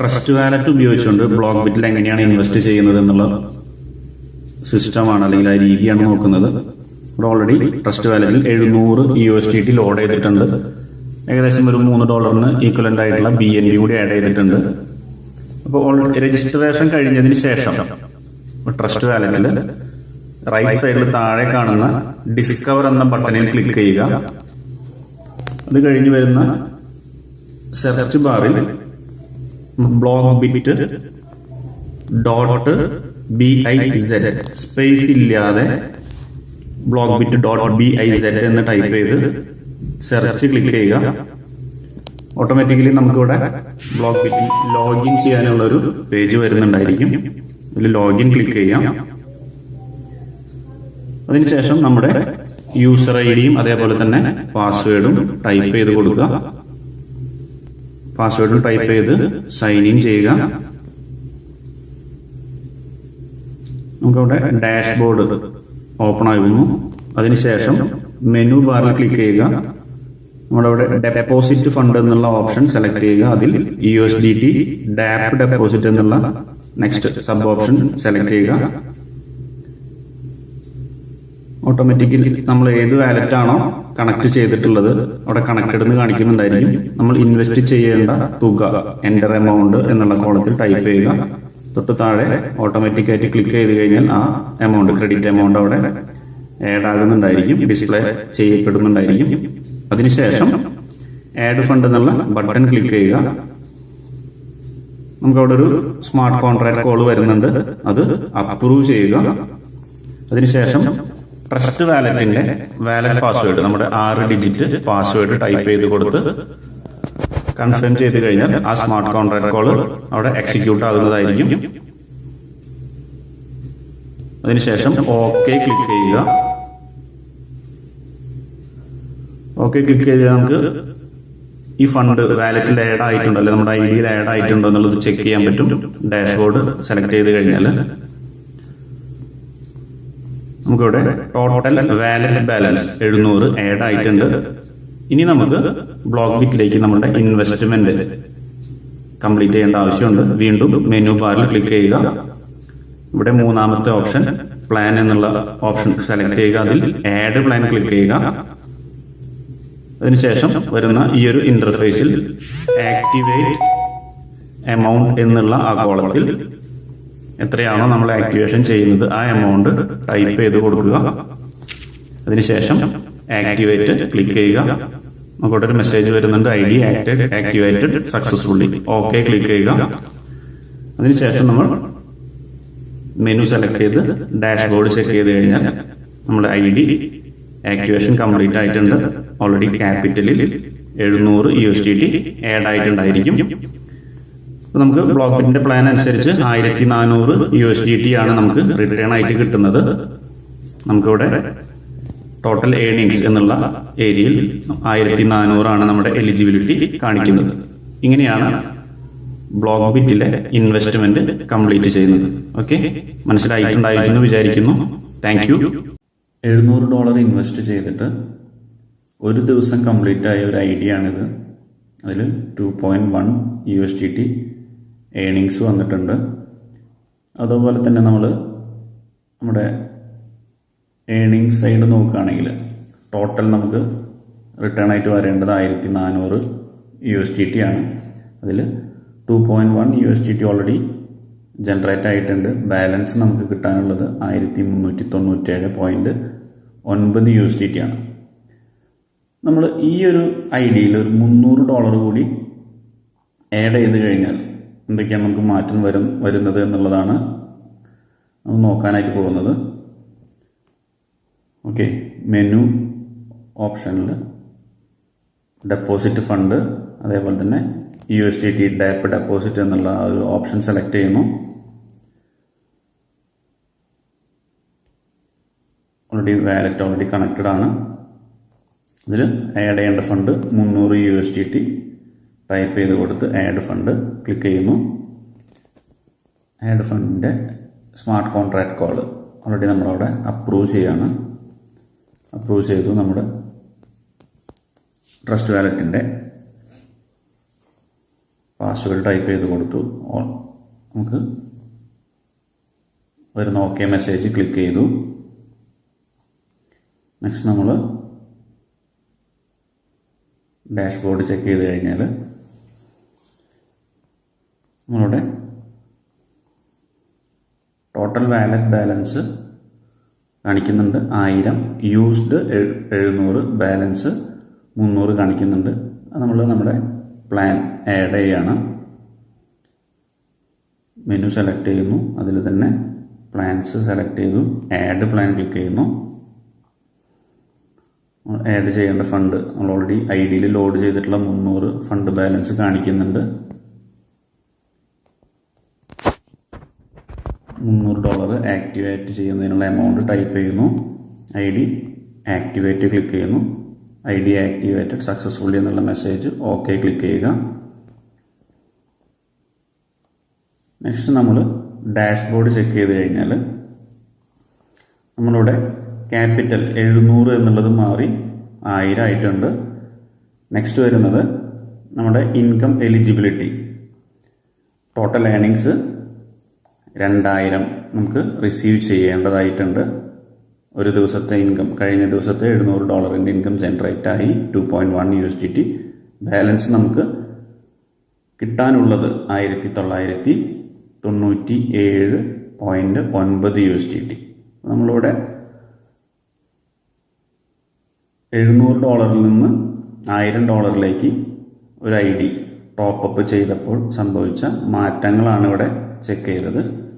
Trust wallet ഉപയോഗിച്ചുകൊണ്ട് block ബിറ്റിൽ എങ്ങനെയാണ് ഇൻവെസ്റ്റ് ചെയ്യുന്നത് എന്നുള്ള സിസ്റ്റമാണ് അല്ലെങ്കിൽ ആ രീതിയാണ് നോക്കുന്നത്. ഇവിടെ ഓൾറെഡി ട്രസ്റ്റ് വാലറ്റിൽ എഴുന്നൂറ് U S T T load ചെയ്തിട്ടുണ്ട്. ഏകദേശം ഒരു മൂന്ന് ഡോളറിന് ഈക്വലന്റ് ആയിട്ടുള്ള ബി എൻ ബി കൂടി ആഡ് ചെയ്തിട്ടുണ്ട്. അപ്പോൾ രജിസ്ട്രേഷൻ കഴിഞ്ഞതിന് ശേഷം ട്രസ്റ്റ് വാലറ്റിൽ റൈറ്റ് സൈഡിൽ താഴെ കാണുന്ന ഡിസ്കവർ എന്ന ബട്ടണിൽ ക്ലിക്ക് ചെയ്യുക. അത് കഴിഞ്ഞ് വരുന്ന സെർച്ച് ബാറിൽ block bit dot B I Z space ഇല്ലാതെ block bit dot B I Z എന്ന് ടൈപ്പ് ചെയ്ത് സെർച്ച് ക്ലിക്ക് ചെയ്യുക. ഓട്ടോമാറ്റിക്കലി നമുക്കിവിടെ ബ്ലോക്ക് ബിറ്റ് ലോഗിൻ ചെയ്യാനുള്ള ഒരു പേജ് വരുന്നുണ്ടായിരിക്കും. അതിൽ ലോഗിൻ ക്ലിക്ക് ചെയ്യാം. അതിനുശേഷം നമ്മുടെ യൂസർ ഐ ഡിയും അതേപോലെ തന്നെ പാസ്വേഡും ടൈപ്പ് ചെയ്ത് കൊടുക്കുക. പാസ്വേഡും ടൈപ്പ് ചെയ്ത് സൈൻ ഇൻ ചെയ്യുക. നമുക്കവിടെ ഡാഷ്ബോർഡ് ഓപ്പൺ ആകുന്നു അതിനുശേഷം മെനു ബാറിൽ ക്ലിക്ക് ചെയ്യുക. നമ്മുടെ അവിടെ ഡെപ്പോസിറ്റ് ഫണ്ട് എന്നുള്ള ഓപ്ഷൻ സെലക്ട് ചെയ്യുക. അതിൽ U S D T dapp deposit എന്നുള്ള നെക്സ്റ്റ് സബ് ഓപ്ഷൻ സെലക്ട് ചെയ്യുക. ഓട്ടോമാറ്റിക്കലി നമ്മൾ ഏത് വാലറ്റ് ആണോ കണക്ട് ചെയ്തിട്ടുള്ളത് അവിടെ കണക്റ്റഡ് എന്ന് കാണിക്കുന്നുണ്ടായിരിക്കും. നമ്മൾ ഇൻവെസ്റ്റ് ചെയ്യേണ്ട തുക എന്റർ എമൗണ്ട് എന്നുള്ള കോളത്തിൽ ടൈപ്പ് ചെയ്യുക. തൊട്ട് താഴെ ഓട്ടോമാറ്റിക്കായിട്ട് ക്ലിക്ക് ചെയ്ത് കഴിഞ്ഞാൽ ആ എമൗണ്ട് ക്രെഡിറ്റ് എമൗണ്ട് അവിടെ ആഡ് ആകുന്നുണ്ടായിരിക്കും ഡിസ്പ്ലേ ചെയ്യപ്പെടുന്നുണ്ടായിരിക്കും. അതിനുശേഷം ആഡ് ഫണ്ട് എന്നുള്ള ബട്ടൺ ക്ലിക്ക് ചെയ്യുക. നമുക്കവിടെ ഒരു സ്മാർട്ട് കോൺട്രാക്ട് കോൾ വരുന്നുണ്ട്. അത് അപ്രൂവ് ചെയ്യുക. അതിനുശേഷം ട്രസ്റ്റ് വാലറ്റിന്റെ വാലറ്റ് പാസ്വേഡ് നമ്മുടെ ആറ് ഡിജിറ്റ് പാസ്വേഡ് ടൈപ്പ് ചെയ്ത് കൊടുത്ത് കൺഫേം ചെയ്ത് കഴിഞ്ഞാൽ ആ സ്മാർട്ട് കോൺട്രാക്ട് കോൾ അവിടെ എക്സിക്യൂട്ട് ആകുന്നതായിരിക്കും. അതിനുശേഷം ഓക്കെ ക്ലിക്ക് ചെയ്യുക. ഓക്കെ ക്ലിക്ക് ചെയ്താൽ നമുക്ക് ഈ ഫണ്ട് വാലറ്റിൽ ആഡ് ആയിട്ടുണ്ടോ അല്ലെങ്കിൽ നമ്മുടെ ഐ ഡിയിൽ ആഡ് ആയിട്ടുണ്ടോ എന്നുള്ളത് ചെക്ക് ചെയ്യാൻ പറ്റും. ഡാഷ്ബോർഡ് സെലക്ട് ചെയ്ത് കഴിഞ്ഞാൽ നമുക്കിവിടെ ടോട്ടൽ വാലറ്റ് ബാലൻസ് എഴുന്നൂറ് ആഡ് ആയിട്ടുണ്ട്. ഇനി നമുക്ക് ബ്ലോക്ക് ബിറ്റിലേക്ക് നമ്മുടെ ഇൻവെസ്റ്റ്മെന്റ് കംപ്ലീറ്റ് ചെയ്യേണ്ട ആവശ്യമുണ്ട്. വീണ്ടും മെനു ബാറിൽ ക്ലിക്ക് ചെയ്യുക. ഇവിടെ മൂന്നാമത്തെ ഓപ്ഷൻ പ്ലാൻ എന്നുള്ള ഓപ്ഷൻ സെലക്ട് ചെയ്യുക. അതിൽ ആഡ് പ്ലാൻ ക്ലിക്ക് ചെയ്യുക. അതിനുശേഷം വരുന്ന ഈ ഒരു ഇന്റർഫേസിൽ ആക്ടിവേറ്റ് എമൗണ്ട് എന്നുള്ള ആ കോളത്തിൽ എത്രയാണോ നമ്മൾ ആക്ടിവേഷൻ ചെയ്യുന്നത് ആ എമൗണ്ട് ടൈപ്പ് ചെയ്ത് കൊടുക്കുക. അതിനുശേഷം ആക്ടിവേറ്റ് ക്ലിക്ക് ചെയ്യുക. നമുക്കോട്ടൊരു മെസ്സേജ് വരുന്നുണ്ട് I D acted activated successfully okay click ചെയ്യുക. അതിനുശേഷം നമ്മൾ മെനു സെലക്ട് ചെയ്ത് ഡാഷ്ബോർഡ് ചെക്ക് ചെയ്ത് കഴിഞ്ഞാൽ നമ്മുടെ ഐ ഡി ആക്ടിവേഷൻ കംപ്ലീറ്റ് ആയിട്ടുണ്ട് ഓൾറെഡി ക്യാപിറ്റലിൽ എഴുന്നൂറ് U S T T add ആയിട്ടുണ്ടായിരിക്കും. നമുക്ക് ബ്ലോക്ക് ബിറ്റിന്റെ പ്ലാൻ അനുസരിച്ച് ആയിരത്തി നാനൂറ് യു എസ് ഡി ടി ആണ് നമുക്ക് റിട്ടേൺ ആയിട്ട് കിട്ടുന്നത്. നമുക്കിവിടെ ടോട്ടൽ ഏണിങ്സ് എന്നുള്ള ഏരിയയിൽ ആയിരത്തി നാനൂറാണ് നമ്മുടെ എലിജിബിലിറ്റി കാണിക്കുന്നത്. ഇങ്ങനെയാണ് ബ്ലോക്ക് ബിറ്റിലെ ഇൻവെസ്റ്റ്മെന്റ് കംപ്ലീറ്റ് ചെയ്യുന്നത്. ഓക്കെ മനസ്സിലായിട്ടുണ്ടായിരിക്കുന്നു വിചാരിക്കുന്നു. താങ്ക് യു എഴുന്നൂറ് ഡോളർ ഇൻവെസ്റ്റ് ചെയ്തിട്ട് ഒരു ദിവസം കംപ്ലീറ്റ് ആയ ഒരു ഐഡിയ ആണിത്. അതിൽ two point one U S T T earnings വന്നിട്ടുണ്ട്. അതുപോലെ തന്നെ നമ്മൾ നമ്മുടെ ഏണിങ്സ് സൈഡ് നോക്കുകയാണെങ്കിൽ ടോട്ടൽ നമുക്ക് റിട്ടേൺ ആയിട്ട് വരേണ്ടത് ആയിരത്തി നാനൂറ് യു എസ് ടി ടി ആണ്. അതിൽ two point one U S T T already generate ആയിട്ടുണ്ട്. ബാലൻസ് നമുക്ക് കിട്ടാനുള്ളത് ആയിരത്തി മുന്നൂറ്റി തൊണ്ണൂറ്റേഴ് പോയിന്റ് ഒൻപത് യു എസ് ടി ടി ആണ്. നമ്മൾ ഈ ഒരു ഐ ഡിയിൽ ഒരു മുന്നൂറ് ഡോളർ കൂടി ആഡ് ചെയ്ത് കഴിഞ്ഞാൽ എന്തൊക്കെയാണ് നമുക്ക് മാറ്റം വരും വരുന്നത് എന്നുള്ളതാണ് നമ്മൾ നോക്കാനായിട്ട് പോകുന്നത്. ഓക്കെ മെനു ഓപ്ഷനിൽ ഡെപ്പോസിറ്റ് ഫണ്ട് അതേപോലെ തന്നെ U S T dapp deposit എന്നുള്ള ആ ഒരു ഓപ്ഷൻ സെലക്ട് ചെയ്യുന്നു. ഓൾറെഡി വാലറ്റ് ഓൾറെഡി കണക്റ്റഡ് ആണ്. ഇതിൽ ആഡ് ചെയ്യേണ്ട ഫണ്ട് മുന്നൂറ് U S T T type ചെയ്ത് കൊടുത്ത് ആഡ് ഫണ്ട് ക്ലിക്ക് ചെയ്യുന്നു. ആഡ് ഫണ്ടിന്റെ സ്മാർട്ട് കോൺട്രാക്ട് കോൾ ഓൾറെഡി നമ്മളവിടെ അപ്രൂവ് ചെയ്യാണ്. അപ്രൂവ് ചെയ്തു നമ്മുടെ ട്രസ്റ്റ് വാലറ്റിന്റെ പാസ്വേഡ് ടൈപ്പ് ചെയ്ത് കൊടുത്തു. നമുക്ക് വരുന്ന ഓക്കെ മെസ്സേജ് ക്ലിക്ക് ചെയ്തു. നെക്സ്റ്റ് നമ്മൾ ഡാഷ്ബോർഡ് ചെക്ക് ചെയ്ത് കഴിഞ്ഞാൽ നമ്മളുടെ ടോട്ടൽ വാലറ്റ് ബാലൻസ് കാണിക്കുന്നുണ്ട്. ആയിരം യൂസ്ഡ് എഴുന്നൂറ് ബാലൻസ് മുന്നൂറ് കാണിക്കുന്നുണ്ട്. നമ്മൾ നമ്മുടെ പ്ലാൻ ആഡ് ചെയ്യാണ്. മെനു സെലക്ട് ചെയ്യുന്നു. അതിൽ തന്നെ പ്ലാൻസ് സെലക്ട് ചെയ്തു. ആഡ് പ്ലാൻ ക്ലിക്ക് ചെയ്യുന്നു. ആഡ് ചെയ്യേണ്ട ഫണ്ട് നമ്മൾ ഓൾറെഡി ഐ ഡിയിൽ ലോഡ് ചെയ്തിട്ടുള്ള മുന്നൂറ് ഫണ്ട് ബാലൻസ് കാണിക്കുന്നുണ്ട്. മുന്നൂറ് ഡോളർ ആക്ടിവേറ്റ് ചെയ്യുന്നതിനുള്ള എമൗണ്ട് ടൈപ്പ് ചെയ്യുന്നു. ഐ ഡി ആക്ടിവേറ്റ് ക്ലിക്ക് ചെയ്യുന്നു. ഐ ഡി ആക്ടിവേറ്റഡ് സക്സസ്ഫുള്ളി എന്നുള്ള മെസ്സേജ് ഓക്കെ ക്ലിക്ക് ചെയ്യുക. നെക്സ്റ്റ് നമ്മൾ ഡാഷ്ബോർഡ് ചെക്ക് ചെയ്ത് കഴിഞ്ഞാൽ നമ്മളിവിടെ ക്യാപിറ്റൽ എഴുന്നൂറ് എന്നുള്ളത് മാറി ആയിരം ആയിട്ടുണ്ട്. നെക്സ്റ്റ് വരുന്നത് നമ്മുടെ ഇൻകം എലിജിബിലിറ്റി ടോട്ടൽ ഏണിങ്സ് രണ്ടായിരം നമുക്ക് റിസീവ് ചെയ്യേണ്ടതായിട്ടുണ്ട്. ഒരു ദിവസത്തെ ഇൻകം കഴിഞ്ഞ ദിവസത്തെ എഴുന്നൂറ് ഡോളറിന്റെ ഇൻകം ജനറേറ്റ് ആയി two point one U S D T balance നമുക്ക് കിട്ടാനുള്ളത് ആയിരത്തി തൊള്ളായിരത്തി തൊണ്ണൂറ്റി ഏഴ് പോയിന്റ് ഒൻപത് യു എസ് ഡി ടി നമ്മളിവിടെ എഴുന്നൂറ് ഡോളറിൽ നിന്ന് ആയിരം ഡോളറിലേക്ക് ഒരു ഐ ഡി ടോപ്പ് അപ്പ് ചെയ്തപ്പോൾ സംഭവിച്ച മാറ്റങ്ങളാണ് ഇവിടെ ചെക്ക് ചെയ്തത്.